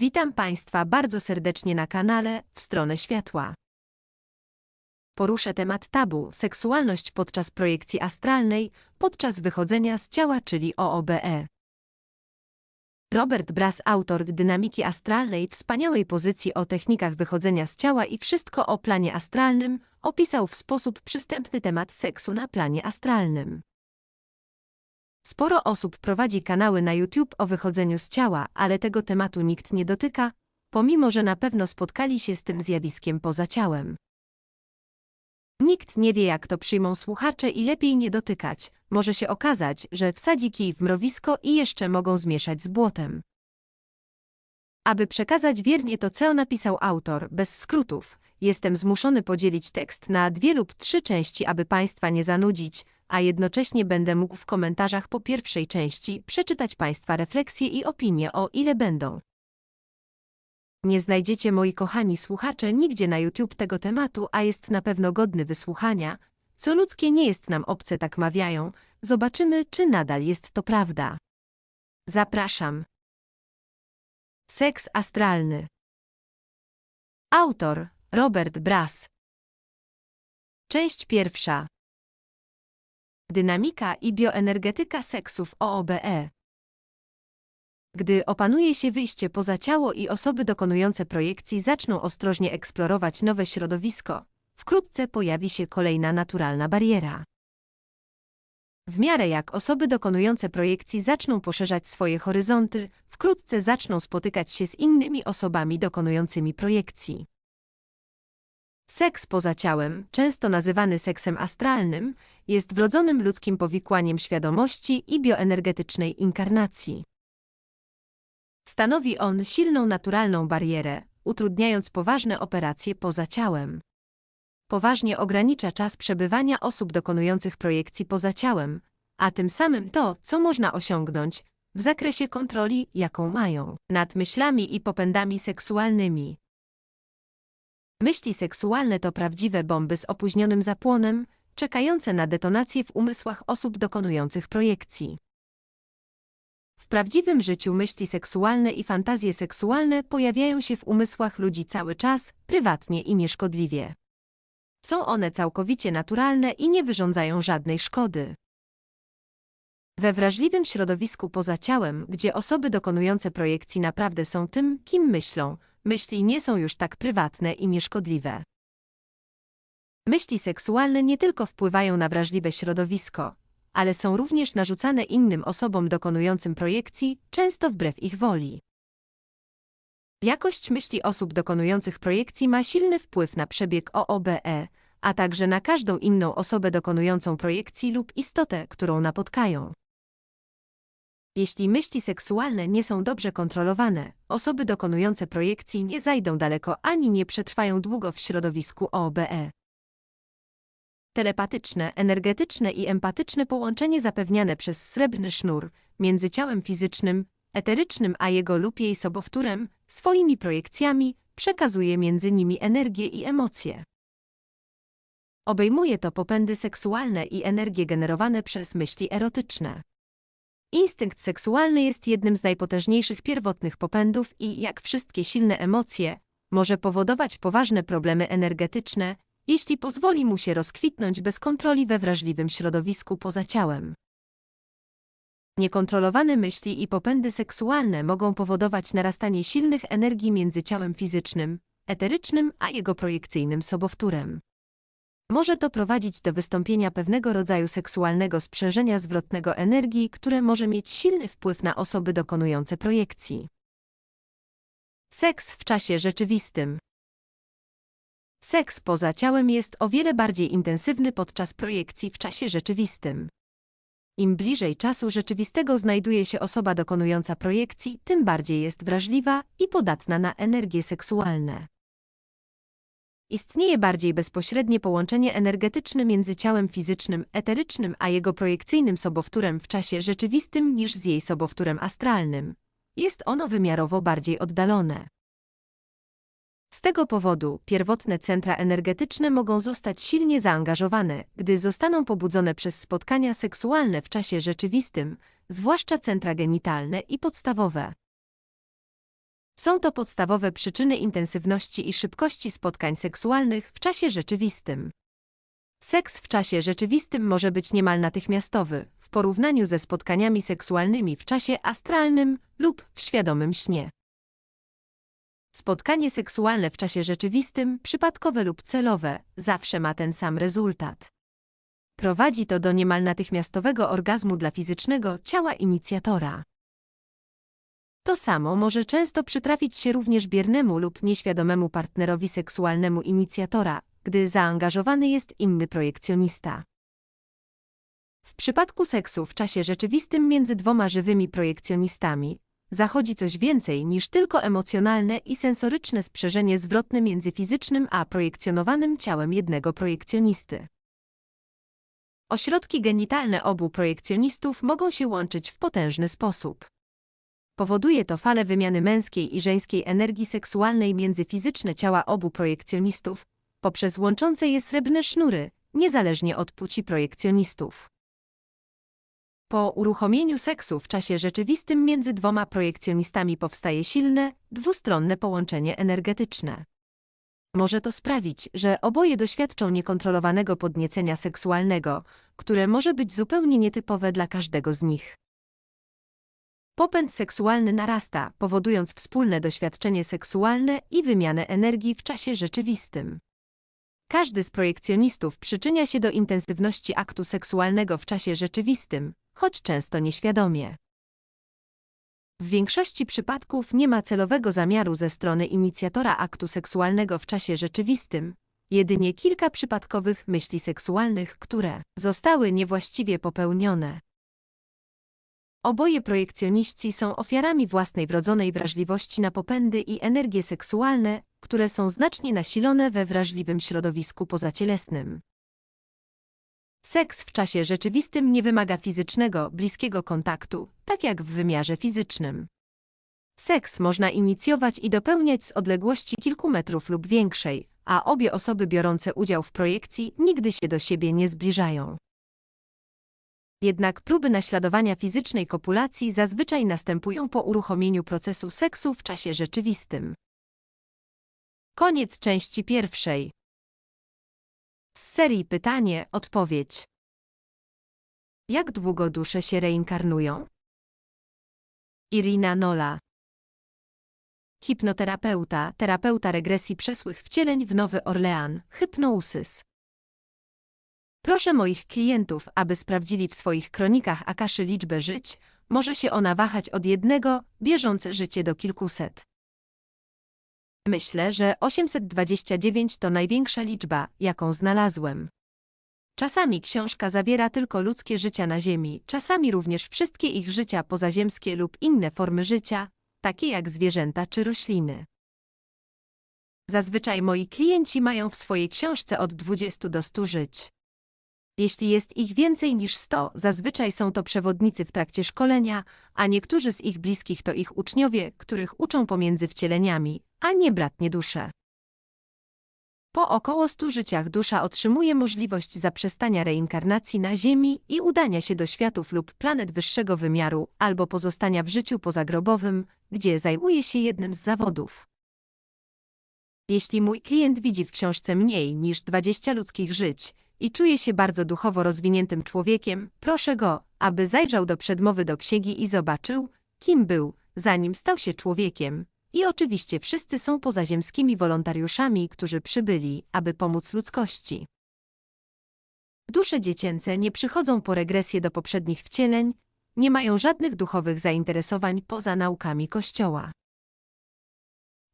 Witam Państwa bardzo serdecznie na kanale W stronę światła. Poruszę temat tabu seksualność podczas projekcji astralnej, podczas wychodzenia z ciała, czyli OOBE. Robert Brass, autor Dynamiki Astralnej, wspaniałej pozycji o technikach wychodzenia z ciała i wszystko o planie astralnym, opisał w sposób przystępny temat seksu na planie astralnym. Sporo osób prowadzi kanały na YouTube o wychodzeniu z ciała, ale tego tematu nikt nie dotyka, pomimo że na pewno spotkali się z tym zjawiskiem poza ciałem. Nikt nie wie, jak to przyjmą słuchacze i lepiej nie dotykać. Może się okazać, że wsadzi kij w mrowisko i jeszcze mogą zmieszać z błotem. Aby przekazać wiernie to, co napisał autor, bez skrótów, jestem zmuszony podzielić tekst na dwie lub trzy części, aby Państwa nie zanudzić, a jednocześnie będę mógł w komentarzach po pierwszej części przeczytać Państwa refleksje i opinie o ile będą. Nie znajdziecie, moi kochani słuchacze, nigdzie na YouTube tego tematu, a jest na pewno godny wysłuchania. Co ludzkie nie jest nam obce, tak mawiają. Zobaczymy, czy nadal jest to prawda. Zapraszam. Seks astralny. Autor Robert Brass. Część pierwsza. Dynamika i bioenergetyka seksu w OOBE. Gdy opanuje się wyjście poza ciało i osoby dokonujące projekcji zaczną ostrożnie eksplorować nowe środowisko, wkrótce pojawi się kolejna naturalna bariera. W miarę jak osoby dokonujące projekcji zaczną poszerzać swoje horyzonty, wkrótce zaczną spotykać się z innymi osobami dokonującymi projekcji. Seks poza ciałem, często nazywany seksem astralnym, jest wrodzonym ludzkim powikłaniem świadomości i bioenergetycznej inkarnacji. Stanowi on silną naturalną barierę, utrudniając poważne operacje poza ciałem. Poważnie ogranicza czas przebywania osób dokonujących projekcji poza ciałem, a tym samym to, co można osiągnąć w zakresie kontroli, jaką mają nad myślami i popędami seksualnymi. Myśli seksualne to prawdziwe bomby z opóźnionym zapłonem, czekające na detonację w umysłach osób dokonujących projekcji. W prawdziwym życiu myśli seksualne i fantazje seksualne pojawiają się w umysłach ludzi cały czas, prywatnie i nieszkodliwie. Są one całkowicie naturalne i nie wyrządzają żadnej szkody. We wrażliwym środowisku poza ciałem, gdzie osoby dokonujące projekcji naprawdę są tym, kim myślą, myśli nie są już tak prywatne i nieszkodliwe. Myśli seksualne nie tylko wpływają na wrażliwe środowisko, ale są również narzucane innym osobom dokonującym projekcji, często wbrew ich woli. Jakość myśli osób dokonujących projekcji ma silny wpływ na przebieg OOBE, a także na każdą inną osobę dokonującą projekcji lub istotę, którą napotkają. Jeśli myśli seksualne nie są dobrze kontrolowane, osoby dokonujące projekcji nie zajdą daleko ani nie przetrwają długo w środowisku OBE. Telepatyczne, energetyczne i empatyczne połączenie zapewniane przez srebrny sznur między ciałem fizycznym, eterycznym a jego lub jej sobowtórem, swoimi projekcjami, przekazuje między nimi energię i emocje. Obejmuje to popędy seksualne i energie generowane przez myśli erotyczne. Instynkt seksualny jest jednym z najpotężniejszych pierwotnych popędów i, jak wszystkie silne emocje, może powodować poważne problemy energetyczne, jeśli pozwoli mu się rozkwitnąć bez kontroli we wrażliwym środowisku poza ciałem. Niekontrolowane myśli i popędy seksualne mogą powodować narastanie silnych energii między ciałem fizycznym, eterycznym a jego projekcyjnym sobowtórem. Może to prowadzić do wystąpienia pewnego rodzaju seksualnego sprzężenia zwrotnego energii, które może mieć silny wpływ na osoby dokonujące projekcji. Seks w czasie rzeczywistym. Seks poza ciałem jest o wiele bardziej intensywny podczas projekcji w czasie rzeczywistym. Im bliżej czasu rzeczywistego znajduje się osoba dokonująca projekcji, tym bardziej jest wrażliwa i podatna na energie seksualne. Istnieje bardziej bezpośrednie połączenie energetyczne między ciałem fizycznym, eterycznym a jego projekcyjnym sobowtórem w czasie rzeczywistym niż z jej sobowtórem astralnym. Jest ono wymiarowo bardziej oddalone. Z tego powodu pierwotne centra energetyczne mogą zostać silnie zaangażowane, gdy zostaną pobudzone przez spotkania seksualne w czasie rzeczywistym, zwłaszcza centra genitalne i podstawowe. Są to podstawowe przyczyny intensywności i szybkości spotkań seksualnych w czasie rzeczywistym. Seks w czasie rzeczywistym może być niemal natychmiastowy, w porównaniu ze spotkaniami seksualnymi w czasie astralnym lub w świadomym śnie. Spotkanie seksualne w czasie rzeczywistym, przypadkowe lub celowe, zawsze ma ten sam rezultat. Prowadzi to do niemal natychmiastowego orgazmu dla fizycznego ciała inicjatora. To samo może często przytrafić się również biernemu lub nieświadomemu partnerowi seksualnemu inicjatora, gdy zaangażowany jest inny projekcjonista. W przypadku seksu w czasie rzeczywistym między dwoma żywymi projekcjonistami zachodzi coś więcej niż tylko emocjonalne i sensoryczne sprzężenie zwrotne między fizycznym a projekcjonowanym ciałem jednego projekcjonisty. Ośrodki genitalne obu projekcjonistów mogą się łączyć w potężny sposób. Powoduje to falę wymiany męskiej i żeńskiej energii seksualnej między fizyczne ciała obu projekcjonistów, poprzez łączące je srebrne sznury, niezależnie od płci projekcjonistów. Po uruchomieniu seksu w czasie rzeczywistym między dwoma projekcjonistami powstaje silne, dwustronne połączenie energetyczne. Może to sprawić, że oboje doświadczą niekontrolowanego podniecenia seksualnego, które może być zupełnie nietypowe dla każdego z nich. Popęd seksualny narasta, powodując wspólne doświadczenie seksualne i wymianę energii w czasie rzeczywistym. Każdy z projekcjonistów przyczynia się do intensywności aktu seksualnego w czasie rzeczywistym, choć często nieświadomie. W większości przypadków nie ma celowego zamiaru ze strony inicjatora aktu seksualnego w czasie rzeczywistym, jedynie kilka przypadkowych myśli seksualnych, które zostały niewłaściwie popełnione. Oboje projekcjoniści są ofiarami własnej wrodzonej wrażliwości na popędy i energie seksualne, które są znacznie nasilone we wrażliwym środowisku pozacielesnym. Seks w czasie rzeczywistym nie wymaga fizycznego, bliskiego kontaktu, tak jak w wymiarze fizycznym. Seks można inicjować i dopełniać z odległości kilku metrów lub większej, a obie osoby biorące udział w projekcji nigdy się do siebie nie zbliżają. Jednak próby naśladowania fizycznej kopulacji zazwyczaj następują po uruchomieniu procesu seksu w czasie rzeczywistym. Koniec części pierwszej. Z serii pytanie, odpowiedź. Jak długo dusze się reinkarnują? Irina Nola. Hipnoterapeuta, terapeuta regresji przesłych wcieleń w Nowy Orlean, hypnousys. Proszę moich klientów, aby sprawdzili w swoich kronikach Akaszy liczbę żyć, może się ona wahać od jednego, bieżące życie do kilkuset. Myślę, że 829 to największa liczba, jaką znalazłem. Czasami książka zawiera tylko ludzkie życia na Ziemi, czasami również wszystkie ich życia pozaziemskie lub inne formy życia, takie jak zwierzęta czy rośliny. Zazwyczaj moi klienci mają w swojej książce od 20 do 100 żyć. Jeśli jest ich więcej niż 100, zazwyczaj są to przewodnicy w trakcie szkolenia, a niektórzy z ich bliskich to ich uczniowie, których uczą pomiędzy wcieleniami, a nie bratnie dusze. Po około 100 życiach dusza otrzymuje możliwość zaprzestania reinkarnacji na Ziemi i udania się do światów lub planet wyższego wymiaru, albo pozostania w życiu pozagrobowym, gdzie zajmuje się jednym z zawodów. Jeśli mój klient widzi w książce mniej niż 20 ludzkich żyć, i czuje się bardzo duchowo rozwiniętym człowiekiem, proszę go, aby zajrzał do przedmowy do księgi i zobaczył, kim był, zanim stał się człowiekiem. I oczywiście wszyscy są pozaziemskimi wolontariuszami, którzy przybyli, aby pomóc ludzkości. Dusze dziecięce nie przychodzą po regresję do poprzednich wcieleń, nie mają żadnych duchowych zainteresowań poza naukami Kościoła.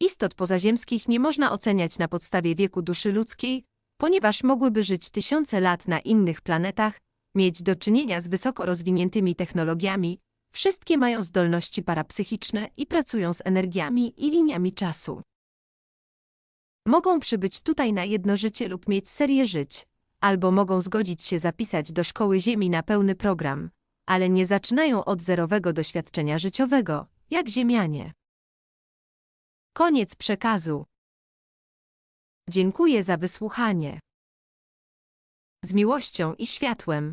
Istot pozaziemskich nie można oceniać na podstawie wieku duszy ludzkiej, ponieważ mogłyby żyć tysiące lat na innych planetach, mieć do czynienia z wysoko rozwiniętymi technologiami, wszystkie mają zdolności parapsychiczne i pracują z energiami i liniami czasu. Mogą przybyć tutaj na jedno życie lub mieć serię żyć, albo mogą zgodzić się zapisać do szkoły Ziemi na pełny program, ale nie zaczynają od zerowego doświadczenia życiowego, jak Ziemianie. Koniec przekazu. Dziękuję za wysłuchanie. Z miłością i światłem.